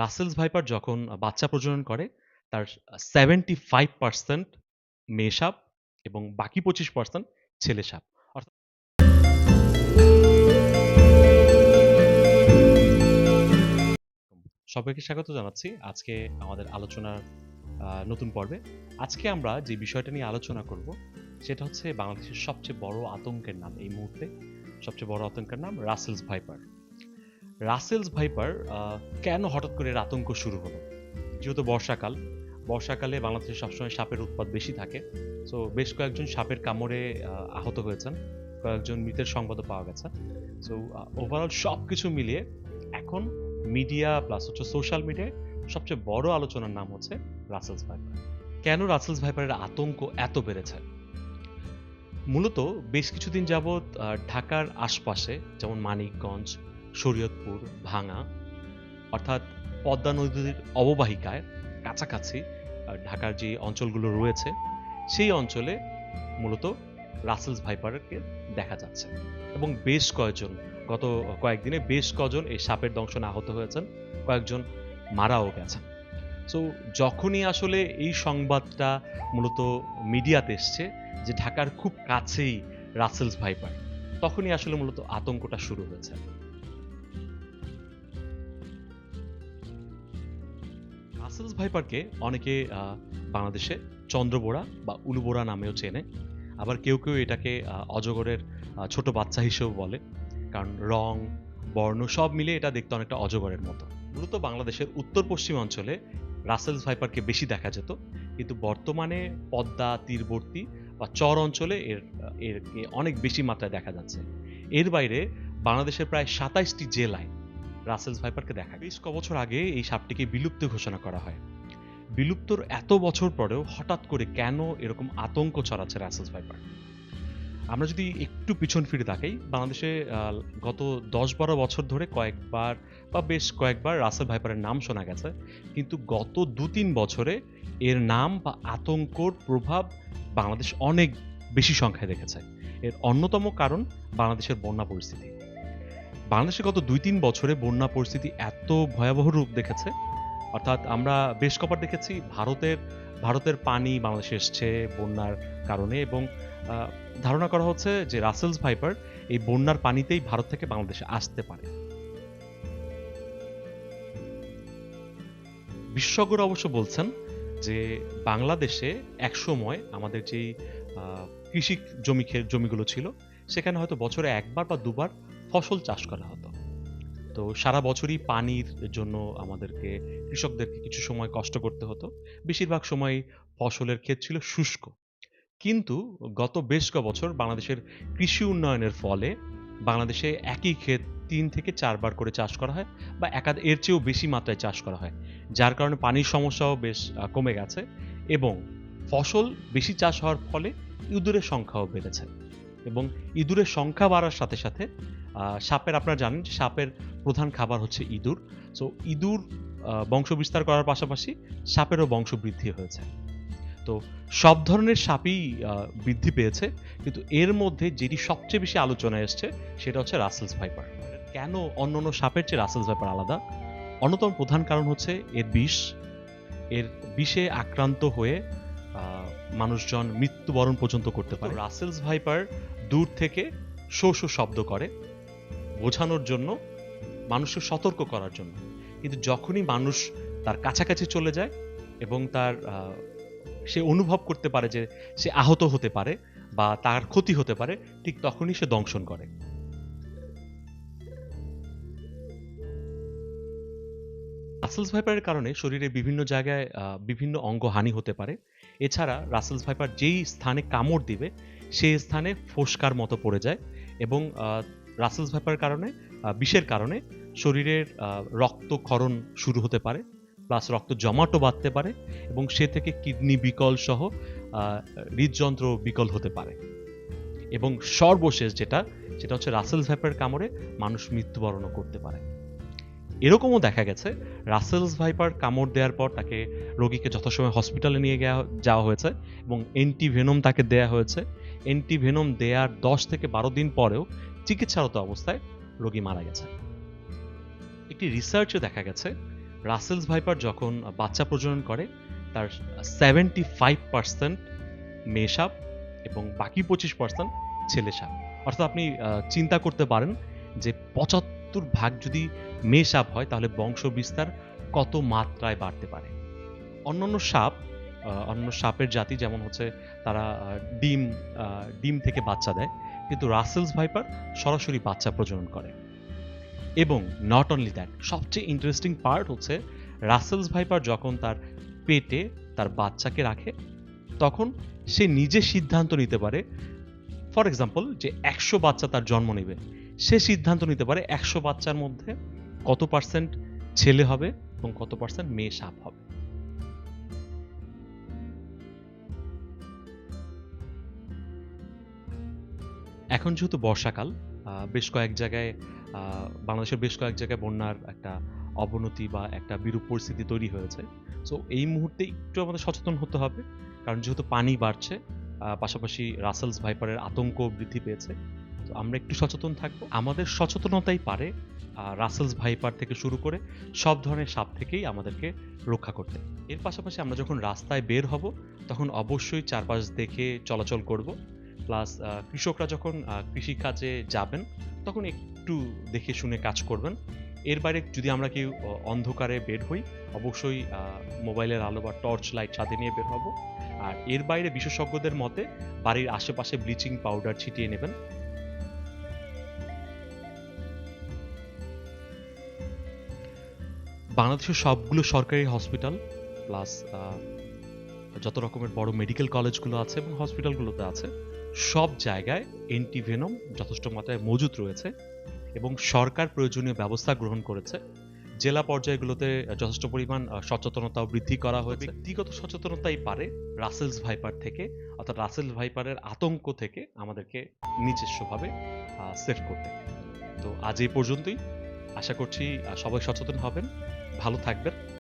Russell's viper যখন বাচ্চা প্রজনন করে, তার সেভেন্টি ফাইভ পার্সেন্ট মেয়ে সাপ এবং বাকি পঁচিশ পার্সেন্ট ছেলে সাপ। সবাইকে স্বাগত জানাচ্ছি আজকে আমাদের আলোচনার নতুন পর্বে। আজকে আমরা যে বিষয়টা নিয়ে আলোচনা করব, সেটা হচ্ছে বাংলাদেশের সবচেয়ে বড় আতঙ্কের নাম এই মুহূর্তে। সবচেয়ে বড় আতঙ্কের নাম রাসেলস ভাইপার। রাসেলস ভাইপার কেন হঠাৎ করে আতঙ্ক শুরু হলো? যেহেতু বর্ষাকাল, বর্ষাকালে বাংলাদেশে সবসময় সাপের উৎপাদ বেশি থাকে। সো বেশ কয়েকজন সাপের কামড়ে আহত হয়েছেন। কয়েকজন মৃতের সংবাদও পাওয়া গেছে। সো ওভারঅল সব কিছু মিলিয়ে এখন মিডিয়া প্লাস হচ্ছে সোশ্যাল মিডিয়ায় সবচেয়ে বড় আলোচনার নাম হচ্ছে রাসেলস ভাইপার। কেন রাসেলস ভাইপারের আতঙ্ক এত বেড়েছে? মূলত বেশ কিছুদিন যাবৎ ঢাকার আশপাশে, যেমন মানিকগঞ্জ শরীয়তপুর ভাঙা, অর্থাৎ পদ্মা নদীর অববাহিকায় কাছাকাছি ঢাকার যে অঞ্চলগুলো রয়েছে, সেই অঞ্চলে মূলত রাসেলস ভাইপারকে দেখা যাচ্ছে। এবং বেশ কয়েকজন, গত কয়েকদিনে বেশ কজন এই সাপের দংশনে আহত হয়েছেন, কয়েকজন মারাও গেছেন। সো যখনই আসলে এই সংবাদটা মূলত মিডিয়াতে এসছে যে ঢাকার খুব কাছেই রাসেলস ভাইপার, তখনই আসলে মূলত আতঙ্কটা শুরু হয়েছে। রাসেলস ভাইপারকে অনেকে বাংলাদেশে চন্দ্রবোড়া বা উলুবোড়া নামেও চেনে। আবার কেউ কেউ এটাকে অজগরের ছোট বাচ্চা হিসেবে বলে। কারণ রং, বর্ণ সব মিলে এটা দেখতে অনেকটা অজগরের মতো। মূলত বাংলাদেশের উত্তর পশ্চিম অঞ্চলে রাসেলস ভাইপারকে বেশি দেখা যেত। কিন্তু বর্তমানে পদ্মা, তীরবর্তী বা চর অঞ্চলে এর এর অনেক বেশি মাত্রায় দেখা যাচ্ছে। এর বাইরে বাংলাদেশের প্রায় সাতাইশটি জেলায় রাসেলস ভাইপারকে দেখা বেশ ক বছর আগে এই সাপটিকে বিলুপ্ত ঘোষণা করা হয়। বিলুপ্তর এত বছর পরেও হঠাৎ করে কেন এরকম আতঙ্ক ছড়াচ্ছে রাসেলস ভাইপার? আমরা যদি একটু পিছন ফিরে তাকাই, বাংলাদেশে গত দশ বারো বছর ধরে কয়েকবার বা বেশ কয়েকবার রাসেল ভাইপারের নাম শোনা গেছে। কিন্তু গত দু তিন বছরে এর নাম বা আতঙ্কর প্রভাব বাংলাদেশ অনেক বেশি সংখ্যায় দেখেছে। এর অন্যতম কারণ বাংলাদেশের বন্যা পরিস্থিতি। বাংলাদেশে গত দুই তিন বছরে বন্যা পরিস্থিতি এত ভয়াবহ রূপ দেখেছে। অর্থাৎ আমরা বেশ কবার দেখেছি, ভারতের ভারতের পানি বাংলাদেশে এসছে বন্যার কারণে এবং ধারণা করা হচ্ছে যে রাসেলস ভাইপার এই বন্যার পানিতেই ভারত থেকে বাংলাদেশে আসতে পারে। বিশেষজ্ঞরা অবশ্য বলছেন যে বাংলাদেশে একসময় আমাদের যেই কৃষি জমি জমিগুলো ছিল, সেখানে হয়তো বছরে একবার বা দুবার ফসল চাষ করা হতো। তো সারা বছরই পানির জন্য আমাদেরকে কৃষকদেরকে কিছু সময় কষ্ট করতে হতো। বেশিরভাগ সময় ফসলের ক্ষেত ছিল শুষ্ক। কিন্তু গত বেশ ক বছর বাংলাদেশের কৃষি উন্নয়নের ফলে বাংলাদেশে একই ক্ষেত তিন থেকে চারবার করে চাষ করা হয় বা একাদ এর চেয়েও বেশি মাত্রায় চাষ করা হয়। যার কারণে পানির সমস্যাও বেশ কমে গেছে এবং ফসল বেশি চাষ হওয়ার ফলে ইঁদুরের সংখ্যাও বেড়েছে। এবং ইঁদুরের সংখ্যা বাড়ার সাথে সাথে সাপের, আপনারা জানেন যে সাপের প্রধান খাবার হচ্ছে ইঁদুর। সো ইঁদুর বংশ বিস্তার করার পাশাপাশি সাপেরও বংশ বৃদ্ধি হয়েছে। তো, সব ধরনের সাপই বৃদ্ধি পেয়েছে, কিন্তু এর মধ্যে যেটি সবচেয়ে বেশি আলোচনায় এসছে, সেটা হচ্ছে রাসেলস ভাইপার। কেন অন্য অন্য সাপের চেয়ে রাসেলস ভাইপার আলাদা? অন্যতম প্রধান কারণ হচ্ছে এর বিষ। এর বিষে আক্রান্ত হয়ে মানুষজন মৃত্যুবরণ পর্যন্ত করতে পারে। রাসেলস ভাইপার দূর থেকে শো শো শব্দ করে বোঝানোর জন্য, মানুষকে সতর্ক করার জন্য। কিন্তু যখনই মানুষ তার কাছাকাছি চলে যায় এবং তার সে অনুভব করতে পারে যে সে আহত হতে পারে বা তার ক্ষতি হতে পারে, ঠিক তখনই সে দংশন করে। রাসেলস ভাইপারের কারণে শরীরে বিভিন্ন জায়গায় বিভিন্ন অঙ্গ হানি হতে পারে। এছাড়া রাসেলস ভাইপার যেই স্থানে কামড় দিবে সেই স্থানে ফোসকার মতো পড়ে যায় এবং রাসেলস ভাইপারের কারণে বিষের কারণে শরীরের রক্তক্ষরণ শুরু হতে পারে প্লাস রক্ত জমাটো বাঁধতে পারে এবং সে থেকে কিডনি বিকল সহ হৃদযন্ত্র বিকল হতে পারে। এবং সর্বশেষ যেটা, সেটা হচ্ছে রাসেলস ভাইপারের কামড়ে মানুষ মৃত্যুবরণও করতে পারে। এরকমও দেখা গেছে, রাসেলস ভাইপার কামড় দেওয়ার পর তাকে রোগীকে যথাসময় হসপিটালে নিয়ে যাওয়া হয়েছে এবং এন্টিভেনম তাকে দেয়া হয়েছে। এন্টিভেনম দেওয়ার দশ থেকে বারো দিন পরেও চিকিৎসারত অবস্থায় রোগী মারা গেছে। একটি রিসার্চে দেখা গেছে, রাসেলস ভাইপার যখন বাচ্চা প্রজনন করে, তার সেভেন্টি ফাইভ পার্সেন্ট মেয়ে সাপ এবং বাকি পঁচিশ পার্সেন্ট ছেলে সাপ অর্থাৎ আপনি চিন্তা করতে পারেন যে পঁচাত্তর ভাগ যদি মেয়ে সাপ হয়, তাহলে বংশ বিস্তার কত মাত্রায় বাড়তে পারে? অন্যান্য সাপ অন্য সাপের জাতি যেমন হচ্ছে তারা ডিম ডিম থেকে বাচ্চা দেয়, কিন্তু রাসেলস ভাইপার সরাসরি বাচ্চা প্রজনন করে। এবং নট অনলি দ্যাট, সবচেয়ে ইন্টারেস্টিং পার্ট হচ্ছে রাসেলস ভাইপার যখন তার পেটে তার বাচ্চাকে রাখে, তখন সে নিজে সিদ্ধান্ত নিতে পারে, ফর এক্সাম্পল যে একশো বাচ্চা তার জন্ম নেবে সে সিদ্ধান্ত নিতে পারে একশো বাচ্চার মধ্যে কত পার্সেন্ট ছেলে হবে এবং কত পার্সেন্ট মেয়ে সাপ হবে। এখন যেহেতু বর্ষাকাল বেশ কয়েক জায়গায় বাংলাদেশের বেশ কয়েক জায়গায় বন্যার একটা অবনতি বা একটা বিরূপ পরিস্থিতি তৈরি হয়েছে। সো এই মুহূর্তে একটু আমাদের সচেতন হতে হবে, কারণ যেহেতু পানি বাড়ছে পাশাপাশি রাসেলস ভাইপারের আতঙ্ক বৃদ্ধি পেয়েছে আমরা একটু সচেতন থাকব। আমাদের সচেতনতাই পারে রাসেলস ভাইপার থেকে শুরু করে সব ধরনের সাপ থেকেই আমাদেরকে রক্ষা করতে। এর পাশাপাশি আমরা যখন রাস্তায় বের হব, তখন অবশ্যই চারপাশ দেখে চলাচল করব। প্লাস কৃষকরা যখন কৃষিকাজে যাবেন, তখন একটু দেখে শুনে কাজ করবেন। এর বাইরে যদি আমরা কেউ অন্ধকারে বের হই, অবশ্যই মোবাইলের আলো বা টর্চ লাইট সাথে নিয়ে বের হব। আর এর বাইরে বিশেষজ্ঞদের মতে বাড়ির আশেপাশে ব্লিচিং পাউডার ছিটিয়ে নেবেন। বাংলাদেশের সবগুলো সরকারি হসপিটাল প্লাস যত রকমের বড় মেডিকেল কলেজগুলো আছে এবং হসপিটালগুলোতে আছে সব জায়গায় এন্টিভেনম যথেষ্ট মাত্রায় মজুত রয়েছে এবং সরকার প্রয়োজনীয় ব্যবস্থা গ্রহণ করেছে। জেলা পর্যায়গুলোতে যথেষ্ট পরিমাণ আহ, সচেতনতাও বৃদ্ধি করা হয়েছে। ব্যক্তিগত সচেতনতাই পারে রাসেলস ভাইপার থেকে অর্থাৎ রাসেল ভাইপারের আতঙ্ক থেকে আমাদেরকে নিজস্বভাবে সেভ করতে। তো আজ এই পর্যন্তই। আশা করছি সবাই সচেতন হবেন। ভালো থাকবেন